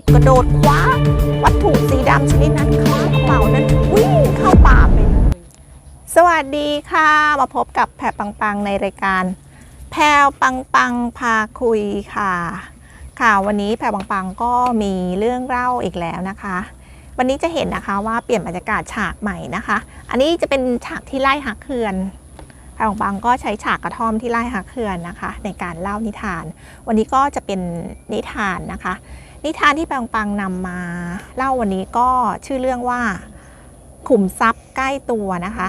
บกระโดดคว้า วัตถุสีดำชนิดนั้นเข้ากระเป๋านั้นวิ่งเข้าป่าไปเลยสวัสดีค่ะ มาพบกับแพรปังปังในรายการ แพรปังปังพาคุยค่ะ ค่ะวันนี้แพรปังปังก็มีเรื่องเล่าอีกแล้วนะคะ วันนี้จะเห็นนะคะว่าเปลี่ยนบรรยากาศฉากใหม่นะคะ อันนี้จะเป็นฉากที่ไล่หักเขื่อนแพรปังปังก็ใช้ฉากกระท่อมที่ไล่หักเขื่อนนะคะ ในการเล่านิทาน วันนี้ก็จะเป็นนิทานนะคะ นิทานที่แพรปังปังนำมาเล่าวันนี้ก็ชื่อเรื่องว่าขุมทรัพย์ใกล้ตัวนะคะ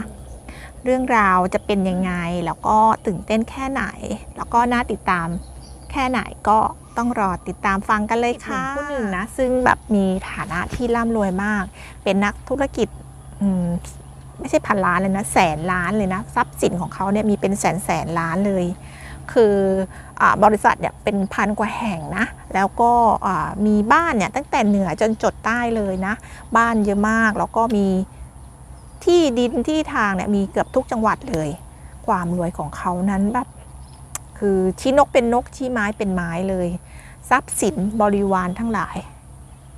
เรื่องราวจะเป็นยังไงแล้วก็ตื่นเต้นแค่ไหน แล้วก็น่าติดตามแค่ไหนก็ต้องรอติดตามฟังกันเลยค่ะผู้หนึ่งนะซึ่งแบบมีฐานะที่ร่ำรวยมาก เป็นนักธุรกิจอืมไม่ใช่พันล้านเลยนะแสนล้านเลยนะทรัพย์สินของเขาเนี่ยมีเป็นแสนแสนล้านเลย คืออบริษัทเนี่ยเป็นพันกว่าแห่งนะ แล้วก็มีบ้านเนี่ยตั้งแต่เหนือจนจดใต้เลยนะ บ้านเยอะมากแล้วก็มีที่ดินที่ทางเนี่ยมีเกือบทุกจังหวัดเลย ความรวยของเขานั้นแบบคือชี้นกเป็นนกชี้ไม้เป็นไม้เลย ทรัพย์สินบริวารทั้งหลาย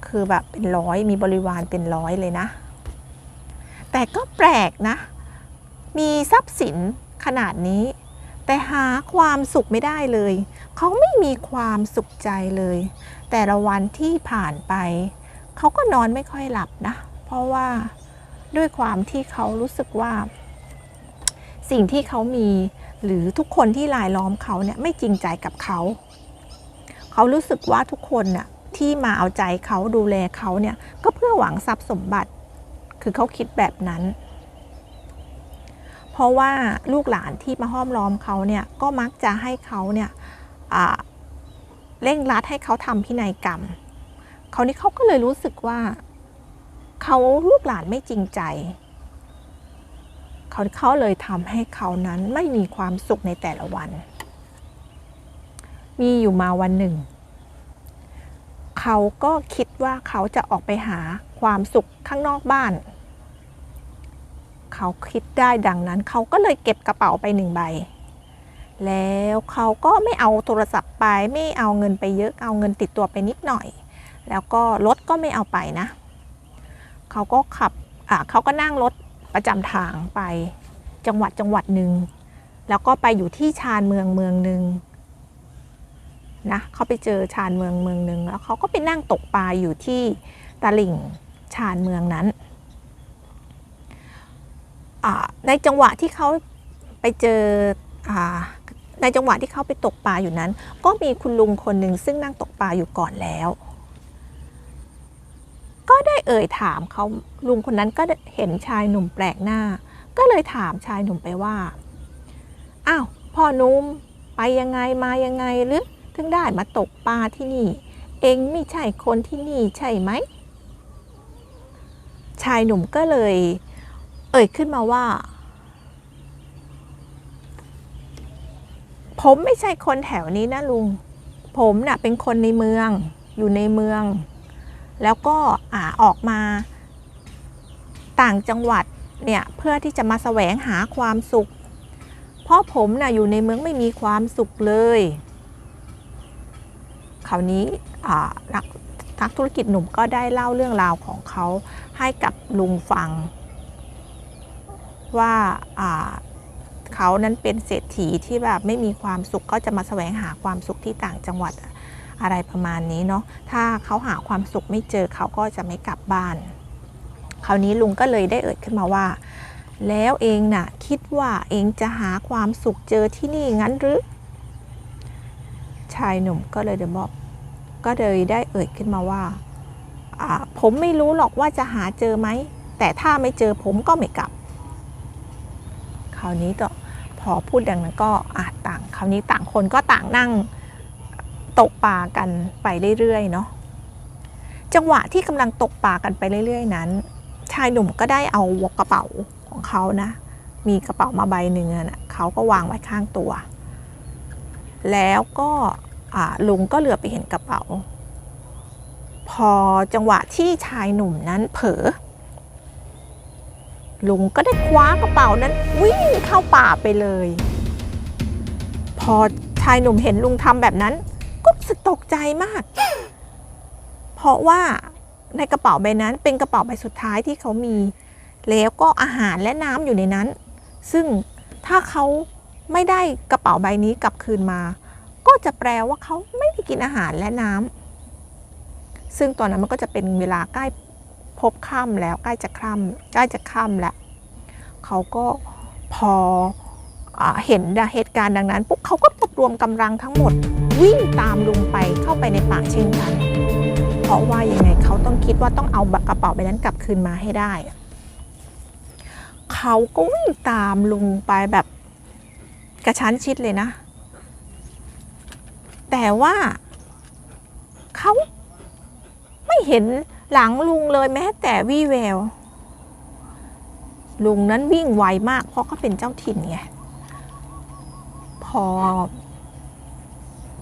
คือแบบเป็นร้อยมีบริวารเป็นร้อยเลยนะ แต่ก็แปลกนะ มีทรัพย์สินขนาดนี้ แต่หาความสุขไม่ได้เลย เขาไม่มีความสุขใจเลย แต่ละวันที่ผ่านไป เขาก็นอนไม่ค่อยหลับนะ เพราะว่าด้วยความที่เขารู้สึกว่า สิ่งที่เขามีหรือทุกคนที่รายล้อมเขาเนี่ยไม่จริงใจกับเขา เขารู้สึกว่าทุกคนน่ะที่มาเอาใจเขาดูแลเขาเนี่ยก็เพื่อหวังทรัพย์สมบัติ คือเขาคิดแบบนั้น เพราะว่าลูกหลานที่มาห้อมล้อมเขาเนี่ยก็มักจะให้เขาเนี่ยเร่งรัดให้เขาทำพินัยกรรมเขานี่เขาก็เลยรู้สึกว่าเขาลูกหลานไม่จริงใจเขาเขาเลยทำให้เขานั้นไม่มีความสุขในแต่ละวัน มีอยู่มาวันหนึ่ง เขาก็คิดว่าเขาจะออกไปหาความสุขข้างนอกบ้าน เขาคิดได้ดังนั้น เขาก็เลยเก็บกระเป๋าไปหนึ่งใบ แล้วเขาก็ไม่เอาโทรศัพท์ไปไม่เอาเงินไปเยอะเอาเงินติดตัวไปนิดหน่อย แล้วก็รถก็ไม่เอาไปนะ เขาก็ขับอ่าเขาก็นั่งรถประจำทางไปจังหวัดจังหวัดหนึ่งแล้วก็ไปอยู่ที่ชานเมืองเมืองหนึ่งนะเขาไปเจอชานเมืองเมืองหนึ่งแล้วเขาก็ไปนั่งตกปลาอยู่ที่ตลิ่งชานเมืองนั้น ในจังหวะที่เขาไปเจออในจังหวะที่เขาไปตกปลาอยู่นั้น ก็มีคุณลุงคนหนึ่งซึ่งนั่งตกปลาอยู่ก่อนแล้ว ก็ได้เอ่ยถามเขาลุงคนนั้นก็เห็นชายหนุ่มแปลกหน้า ก็เลยถามชายหนุ่มไปว่าอ้าวพ่อนุ่มไปยังไงมายังไงหรือถึงได้มาตกปลาที่นี่ เองไม่ใช่คนที่นี่ใช่ไหมชายหนุ่มก็เลย เอ่ยขึ้นมาว่า ผมไม่ใช่คนแถวนี้นะลุง ผมน่ะเป็นคนในเมือง อยู่ในเมือง แล้วก็อ่าออกมา ต่างจังหวัดเนี่ยเพื่อที่จะมาแสวงหาความสุข เพราะผมนะ่ะอยู่ในเมืองไม่มีความสุขเลยคราวนี้นักนักธุรกิจหนุ่มก็ได้เล่าเรื่องราวของเขาให้กับลุงฟัง ว่าเขานั้นเป็นเศรษฐีที่แบบไม่มีความสุขก็จะมาแสวงหาความสุขที่ต่างจังหวัดอะไรประมาณนี้เนาะถ้าเขาหาความสุขไม่เจอเขาก็จะไม่กลับบ้าน คราวนี้ลุงก็เลยได้เอ่ยขึ้นมาว่า แล้วเองน่ะคิดว่าเองจะหาความสุขเจอที่นี่งั้นหรือ ชายหนุ่มก็เลยเดบอกก็เลยได้เอ่ยขึ้นมาว่าผมไม่รู้หรอกว่าจะหาเจอไหมแต่ถ้าไม่เจอผมก็ไม่กลับ คราวนี้ก็พอพูดดังนั้นก็อาจต่าง คราวนี้ต่างคนก็ต่างนั่งตกปลากันไปเรื่อยๆเนาะจังหวะที่กำลังตกปลากันไปเรื่อย ๆ นั้น ชายหนุ่มก็ได้เอากระเป๋าของเขานะ มีกระเป๋ามาใบหนึ่งนะเขาก็วางไว้ข้างตัว แล้วก็ลุงก็เหลือไปเห็นกระเป๋า พอจังหวะที่ชายหนุ่มนั้นเผลอ ลุงก็ได้คว้ากระเป๋านั้นวิ่งเข้าป่าไปเลย พอชายหนุ่มเห็นลุงทำแบบนั้น ก็รู้สึกตกใจมาก เพราะว่าในกระเป๋าใบนั้นเป็นกระเป๋าใบสุดท้ายที่เขามี แล้วก็อาหารและน้ำอยู่ในนั้น ซึ่งถ้าเขาไม่ได้กระเป๋าใบนี้กลับคืนมา ก็จะแปลว่าเขาไม่ได้กินอาหารและน้ำซึ่งตอนนั้นมันก็จะเป็นเวลาใกล้ พบค่ำแล้วใกล้จะค่ำใกล้จะค่ำแล้วเขาก็พออเห็นเหตุการณ์ดังนั้นปุ๊บเขาก็รวบรวมกำลังทั้งหมด วิ่งตามลุงไปเข้าไปในป่าเช่นกัน เพราะว่ายังไงเขาต้องคิดว่าต้องเอากระเป๋าใบนั้นกลับคืนมาให้ได้ เขาก็วิ่งตามลุงไปแบบกระชั้นชิดเลยนะ แต่ว่าเขาไม่เห็น หลังลุงเลยแม้แต่วี่แวว ลุงนั้นวิ่งไวมาก เพราะเขาเป็นเจ้าถิ่นไง พอ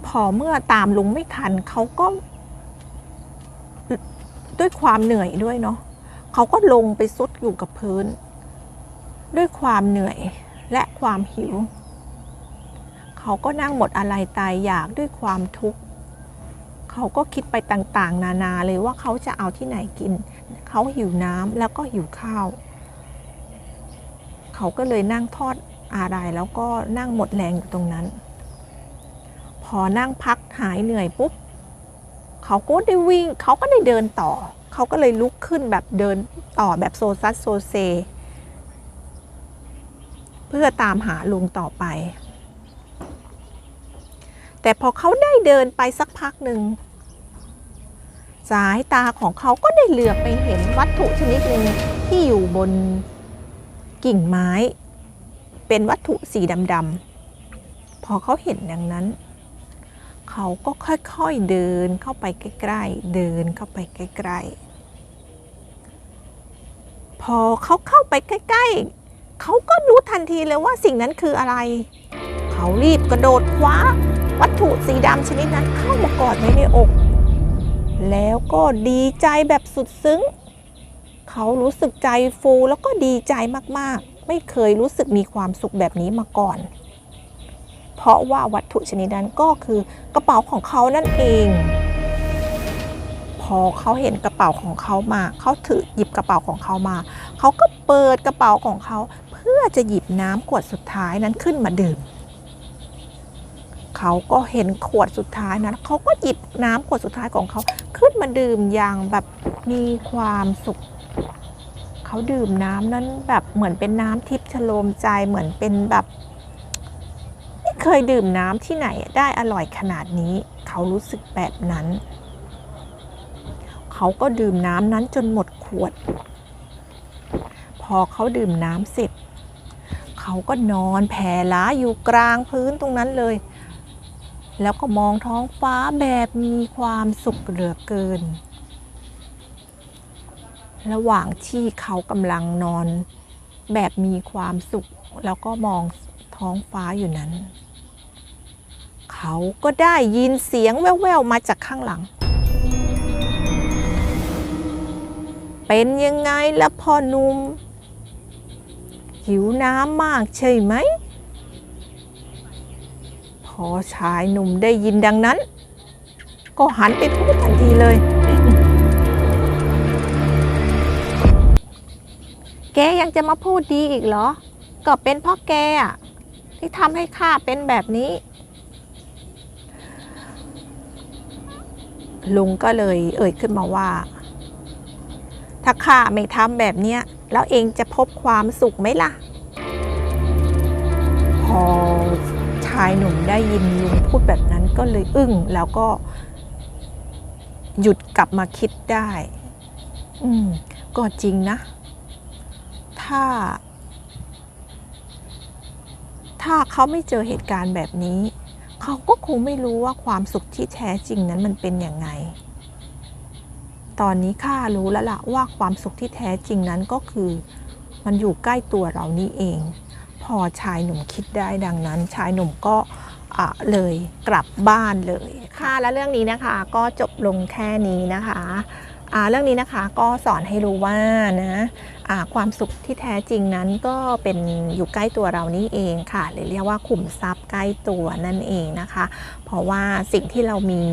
พอเมื่อตามลุงไม่ทันเขาก็ ด้วยความเหนื่อยด้วยเนาะเขาก็ลงไปซุดอยู่กับพื้น ด้วยความเหนื่อยและความหิว เขาก็นั่งหมดอะไรตายอยากด้วยความทุกข์ เขาก็คิดไปต่างๆ นานาเลยว่าเขาจะเอาที่ไหนกิน เขาหิวน้ำแล้วก็หิวข้าว เขาก็เลยนั่งทอดอะไรแล้วก็นั่งหมดแรงอยู่ตรงนั้น พอนั่งพักหายเหนื่อยปุ๊บเขาก็ได้วิ่ง เขาก็ได้เดินต่อ เขาก็เลยลุกขึ้นแบบเดินต่อแบบโซซัสโซเซ เพื่อตามหาลุงต่อไป แต่พอเขาได้เดินไปสักพักหนึ่ง สายตาของเขาก็ได้เหลือบไปเห็นวัตถุชนิดหนึ่งที่อยู่บนกิ่งไม้ เป็นวัตถุสีดำๆพอเขาเห็นดังนั้น เขาก็ค่อยๆเดินเข้าไปใกล้ๆเดินเข้าไปใกล้ๆพอเขาเข้าไปใกล้ๆเขาก็รู้ทันทีเลยว่าสิ่งนั้นคืออะไร เขารีบกระโดดคว้าวัตถุสีดำชนิดนั้นเข้ามากอดไว้ในอก แล้วก็ดีใจแบบสุดซึ้ง เขารู้สึกใจฟูแล้วก็ดีใจมากๆ ไม่เคยรู้สึกมีความสุขแบบนี้มาก่อน เพราะว่าวัตถุชนิดนั้นก็คือกระเป๋าของเขานั่นเอง พอเขาเห็นกระเป๋าของเขามา เขาถือหยิบกระเป๋าของเขามา เขาก็เปิดกระเป๋าของเขา เพื่อจะหยิบน้ำขวดสุดท้ายนั้นขึ้นมาดื่ม เขาก็เห็นขวดสุดท้ายนั้นเขาก็หยิบน้ำขวดสุดท้ายของเขาขึ้นมาดื่มอย่างแบบมีความสุข เขาดื่มน้ำนั้นแบบเหมือนเป็นน้ำทิพย์ชโลมใจเหมือนเป็นแบบไม่เคยดื่มน้ำที่ไหนได้อร่อยขนาดนี้ เขารู้สึกแบบนั้น เขาก็ดื่มน้ำนั้นจนหมดขวด พอเขาดื่มน้ำเสร็จเขาก็นอนแผ่ล้าอยู่กลางพื้นตรงนั้นเลย แล้วก็มองท้องฟ้าแบบมีความสุขเหลือเกิน ระหว่างที่เขากำลังนอน แบบมีความสุข แล้วก็มองท้องฟ้าอยู่นั้น เขาก็ได้ยินเสียงแว่วๆมาจากข้างหลัง เป็นยังไงล่ะพ่อนุ่มหิวน้ำมากใช่ไหม อชายหนุ่มได้ยินดังนั้น ก็หันไปพูดทันทีเลย แกยังจะมาพูดดีอีกเหรอ ก็เป็นพราะแกอะที่ทำให้ข้าเป็นแบบนี้ ลุงก็เลยเอ่ยขึ้นมาว่า ถ้าข้าไม่ทำแบบเนี้ย แล้วเองจะพบความสุขไหมล่ะ พอายหนุ่มได้ยินลุงพูดแบบนั้นก็เลยอึ้งแล้วก็หยุดกลับมาคิดได้ อืม ก็จริงนะ ถ้า ถ้าเขาไม่เจอเหตุการณ์แบบนี้ เขาก็คงไม่รู้ว่าความสุขที่แท้จริงนั้นมันเป็นอย่างไง ตอนนี้ข้ารู้แล้วล่ะว่าความสุขที่แท้จริงนั้นก็คือ มันอยู่ใกล้ตัวเรานี่เอง อชายหนุ่มคิดได้ดังนั้น ชายหนุ่มก็เลยกลับบ้านเลยค่ะและเรื่องนี้นะคะก็จบลงแค่นี้นะคะเรื่องนี้นะคะก็สอนให้รู้ว่านะความสุขที่แท้จริงนั้นก็เป็นอยู่ใกล้ตัวเรานี่เองค่ะหรือเรียกว่าขุมทรัพย์ใกล้ตัวนั่นเองนะคะ เพราะว่าสิ่งที่เรามี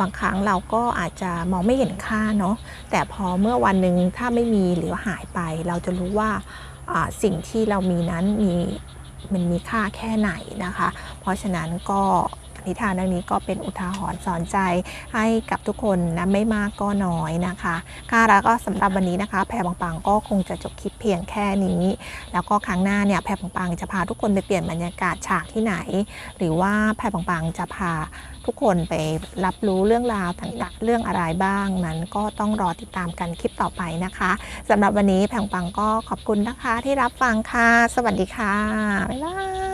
บางครั้งเราก็อาจจะมองไม่เห็นค่าเนาะแต่พอเมื่อวันหนึ่งถ้าไม่มีหรือหายไป เราจะรู้ว่า สิ่งที่เรามีนั้นมีมันมีค่าแค่ไหนนะคะ เพราะฉะนั้นก็นิทานเรื่องนี้ก็เป็นอุทาหรณ์สอนใจให้กับทุกคนนะไม่มากก็น้อยนะคะค่ะแล้วก็สำหรับวันนี้นะคะ แพรบางปังก็คงจะจบคลิปเพียงแค่นี้ แล้วก็ครั้งหน้าเนี่ยแพรบางปังจะพาทุกคนไปเปลี่ยนบรรยากาศฉากที่ไหน หรือว่าแพรบางปังจะพา ทุกคนไปรับรู้เรื่องราวต่างๆ เรื่องอะไรบ้างนั้นก็ต้องรอติดตามกันคลิปต่อไปนะคะสำหรับวันนี้แผงปังก็ขอบคุณนะคะที่รับฟังค่ะ สวัสดีค่ะ บ๊ายบาย